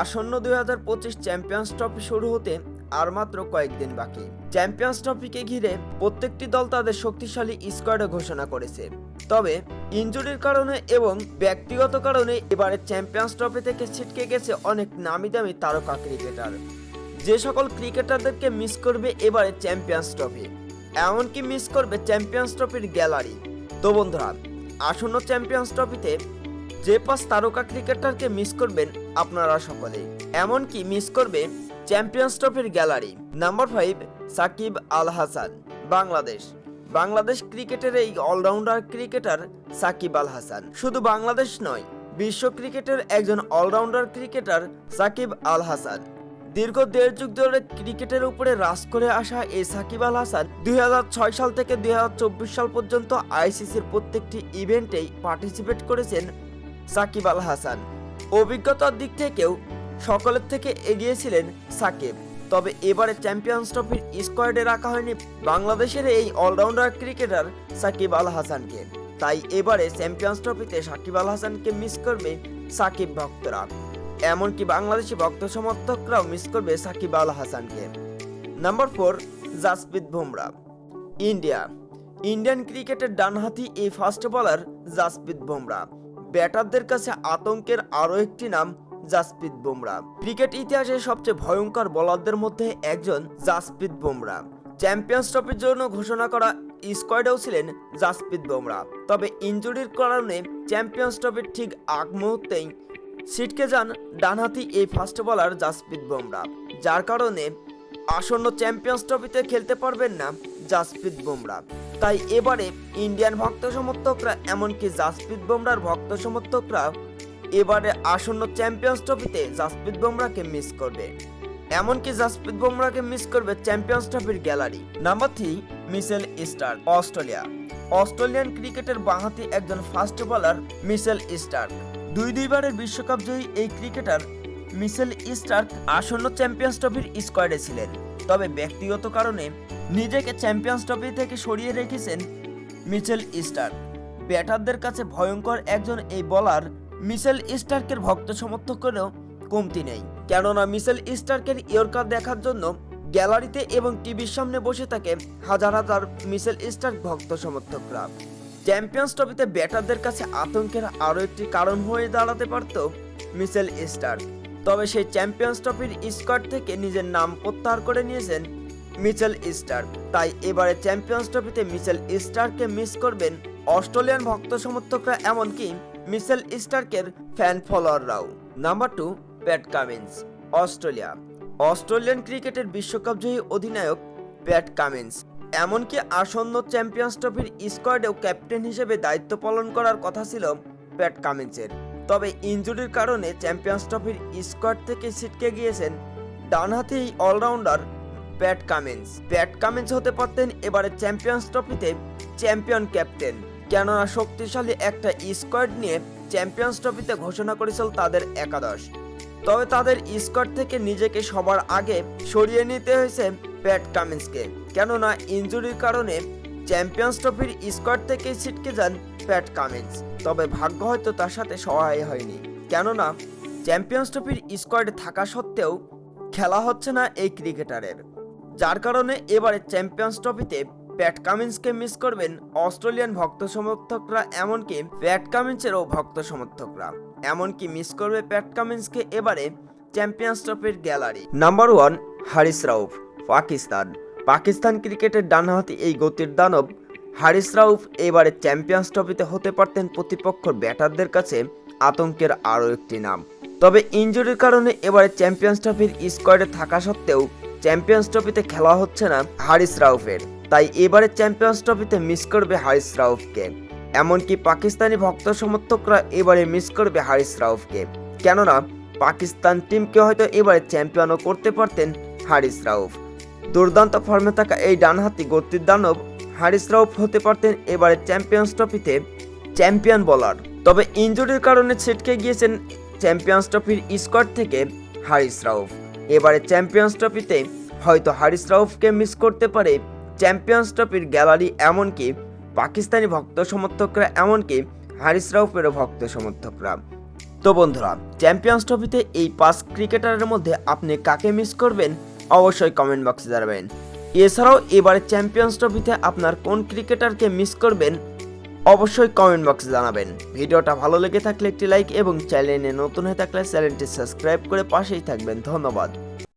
আসন্ন দুই হাজার পঁচিশ চ্যাম্পিয়ন্স ট্রফি শুরু হতে আর মাত্র কয়েকদিন বাকি। চ্যাম্পিয়ন্স ট্রফিকে ঘিরে প্রত্যেকটি দল তাদের শক্তিশালী স্কোয়াডে ঘোষণা করেছে। তবে ইনজুরির কারণে এবং ব্যক্তিগত কারণে এবারে চ্যাম্পিয়ন্স ট্রফি থেকে ছিটকে গেছে অনেক নামি দামি তারকা ক্রিকেটার যে সকল ক্রিকেটারদেরকে মিস করবে এবারে চ্যাম্পিয়ন্স ট্রফি এমনকি মিস করবে চ্যাম্পিয়ন্স ট্রফির গ্যালারি তো বন্ধুরা, আসন্ন চ্যাম্পিয়ন্স ট্রফিতে যে পাঁচ তারকা ক্রিকেটারকে মিস করবেন আপনারা সকলে এমনকি মিস করবে চ্যাম্পিয়ন্স ট্রফির gallery number five Shakib Al Hasan, Bangladesh. Bangladesh ক্রিকেটের এই অলরাউন্ডার ক্রিকেটার সাকিব আল হাসান। শুধু বাংলাদেশ নয়, বিশ্ব ক্রিকেটের একজন অলরাউন্ডার ক্রিকেটার সাকিব আল হাসান। দীর্ঘ দেড় যুগ ধরে ক্রিকেটের উপরে রাজ করে আসা এই সাকিব আল হাসান দুই হাজার ছয় সাল থেকে দুই হাজার চব্বিশ সাল পর্যন্ত আইসিসির প্রত্যেকটি ইভেন্টেই পার্টিসিপেট করেছেন সাকিব আল হাসান। অভিজ্ঞতার দিক থেকেও সকলের থেকে এগিয়ে ছিলেন সাকিব। তবে এবারে চ্যাম্পিয়ন্স ট্রফির স্কোয়াডে রাখা হয়নি বাংলাদেশের এই অলরাউন্ডার ক্রিকেটার সাকিব আল হাসানকে। তাই এবারে চ্যাম্পিয়ন্স ট্রফিতে সাকিব আল হাসানকে মিস করবে সাকিব ভক্তরা। এমনকি বাংলাদেশি ভক্ত সমর্থকরাও মিস করবে সাকিব আল হাসানকে। Number four, Jasprit Bumrah. India. Indian ক্রিকেটের ডানহাতি এই ফাস্ট বোলার জাসপ্রীত বুমরা। ব্যাটারদের কাছে আতঙ্কের আরও একটি নাম, জাসপ্রীত বুমরা। ক্রিকেট ইতিহাসের সবচেয়ে ভয়ঙ্কর বলারদের মধ্যে একজন জাসপ্রীত বুমরা। চ্যাম্পিয়ন্স ট্রফির জন্য ঘোষণা করা স্কোয়াডেও ছিলেন জাসপ্রীত বুমরা। তবে ইনজুরির কারণে চ্যাম্পিয়ন্স ট্রফির ঠিক আগ মুহূর্তেই ছিটকে যান ডানহাতি এই ফাস্ট বোলার জাসপ্রীত বুমরা। যার কারণে আসন্ন চ্যাম্পিয়ন্স ট্রফিতে খেলতে পারবেন না জাসপ্রীত বুমরা। তাই এবারে ইন্ডিয়ান ভক্ত সমর্থকরা এমনকি জাসপ্রীত বুমরার ভক্ত সমর্থকরা এবারে আসন্ন চ্যাম্পিয়ন্স ট্রফিতে জাসপ্রীত বুমরাকে মিস করবে। এমনকি জাসপ্রীত বুমরাকে মিস করবে চ্যাম্পিয়ন্স ট্রফির gallery. Number three Mitchell Starc Australia. Australian ক্রিকেটের বাঁহাতি একজন ফাস্ট বোলার মিসেল স্টার দুই দুইবারের বিশ্বকাপ জয়ী এই ক্রিকেটার মিসেল স্টার্ক আসন্ন চ্যাম্পিয়ন্স ট্রফির স্কোয়াডে ছিলেন। তবে ব্যক্তিগত কারণে নিজেকে চ্যাম্পিয়ন্স ট্রফি থেকে সরিয়ে রেখেছেন মিচেল স্টার ব্যাটারদের কাছে ভয়ঙ্কর একজন এই বলার মিসেল স্টার্কের ভক্ত সমর্থকেরও কমতি নেই। কেননা মিসেল স্টার্কের ইয়র্কার দেখার জন্য গ্যালারিতে এবং টিভির সামনে বসে থাকে হাজার হাজার মিসেল স্টার্ক ভক্ত সমর্থকরা। চ্যাম্পিয়ন্স ট্রফিতে ব্যাটারদের কাছে আতঙ্কের আরও একটি কারণ হয়ে দাঁড়াতে পারত মিসেল স্টার্ক তবে সেই চ্যাম্পিয়ন্স ট্রফির স্কোয়াড থেকে নিজের নাম প্রত্যাহার করে নিয়েছেন মিচেল স্টার্ক। তাই এবারে চ্যাম্পিয়ন্স ট্রফিতে মিচেল স্টার্ককে মিস করবেন অস্ট্রেলিয়ান ভক্ত সমর্থকরা, এমনকি মিচেল স্টার্কের fan ফলোয়াররাও। Number two, Pat Cummins, Australia. Australian ক্রিকেটের বিশ্বকাপ জয়ী অধিনায়ক প্যাট কামিন্স, এমনকি আসন্ন চ্যাম্পিয়ন্স ট্রফির স্কোয়াডেও ক্যাপ্টেন হিসেবে দায়িত্ব পালন করার কথা ছিল প্যাট কামিন্সের। তবে ইনজুরির কারণে চ্যাম্পিয়ন্স ট্রফির স্কোয়াড থেকে ছিটকে গিয়েছেন ডানহাতি এই allrounder Pat Cummins. Pat Cummins হতে পারতেন এবারে চ্যাম্পিয়ন্স ট্রফিতে চ্যাম্পিয়ন ক্যাপ্টেন। কেননা শক্তিশালী একটা স্কোয়াড নিয়ে চ্যাম্পিয়ন্স ট্রফিতে ঘোষণা করেছিল তাদের একাদশ। তবে তাদের স্কোয়াড থেকে নিজেকে সবার আগে সরিয়ে নিতে হয়েছে প্যাট কামিন্সকে। কেননা ইনজুরির কারণে চ্যাম্পিয়ন্স ট্রফির স্কোয়াড থেকে ছিটকে যান প্যাট কামিন্স। তবে ভাগ্য হয়তো তার সাথে সহায় হয়নি। কেননা, চ্যাম্পিয়ন্স ট্রফির স্কোয়াডে থাকা সত্ত্বেও খেলা হচ্ছে না এই ক্রিকেটারের। যার কারণে এবারে চ্যাম্পিয়ন্স ট্রফিতে প্যাট কামিন্সকে মিস করবেন অস্ট্রেলিয়ান ভক্ত সমর্থকরা, এমনকি প্যাট কামিন্সেরও ভক্ত সমর্থকরা। এমনকি মিস করবে প্যাট কামিন্সকে এবারে চ্যাম্পিয়ন্স ট্রফির gallery. Number one, Haris Rauf, Pakistan. Pakistan ক্রিকেটের ডানহাতি এই গতির দানব হারিস রাউফ এবারে চ্যাম্পিয়ন্স ট্রফিতে হতে পারতেন প্রতিপক্ষর ব্যাটারদের কাছে আতঙ্কের আরও একটি নাম। তবে ইনজুরির কারণে এবারে চ্যাম্পিয়ন্স ট্রফির স্কোয়াডে থাকা সত্ত্বেও চ্যাম্পিয়ন্স ট্রফিতে খেলা হচ্ছে না হারিস রাউফের। তাই এবারে চ্যাম্পিয়ন্স ট্রফিতে মিস করবে হারিস রাউফকে। এমনকি পাকিস্তানি ভক্ত সমর্থকরা এবারে মিস করবে হারিস রাউফকে। কেননা, পাকিস্তান টিমকে হয়তো এবারে চ্যাম্পিয়নও করতে পারতেন হারিস রাউফ। দুর্দান্ত ফর্মে থাকা এই ডানহাতি গতির দানব হারিস রাউফ হতে পারতেন এবারে চ্যাম্পিয়ন্স ট্রফিতে চ্যাম্পিয়ন বলার। তবে ইনজুরির কারণে ছিটকে গিয়েছেন চ্যাম্পিয়ন্স ট্রফির স্কোয়াড থেকে হারিস রাউফ। এবারে চ্যাম্পিয়ন্স ট্রফিতে হয়তো হারিস রাউফকে মিস করতে পারে চ্যাম্পিয়ন্স ট্রফির গ্যালারি এমনকি পাকিস্তানি ভক্ত সমর্থকরা এমনকি হারিস রাউফেরও ভক্ত সমর্থকরা। তো বন্ধুরা, চ্যাম্পিয়ন্স ট্রফিতে এই পাঁচ ক্রিকেটারের মধ্যে আপনি কাকে মিস করবেন? অবশ্যই কমেন্ট বক্সে জানাবেন। এছাড়াও এবারে চ্যাম্পিয়ন্স ট্রফিতে আপনার কোন ক্রিকেটারকে মিস করবেন, অবশ্যই কমেন্ট বক্সে জানাবেন। ভিডিওটা ভালো লেগে থাকলে একটি লাইক এবং চ্যানেলে নতুন হয়ে থাকলে চ্যানেলটি সাবস্ক্রাইব করে পাশেই থাকবেন। ধন্যবাদ।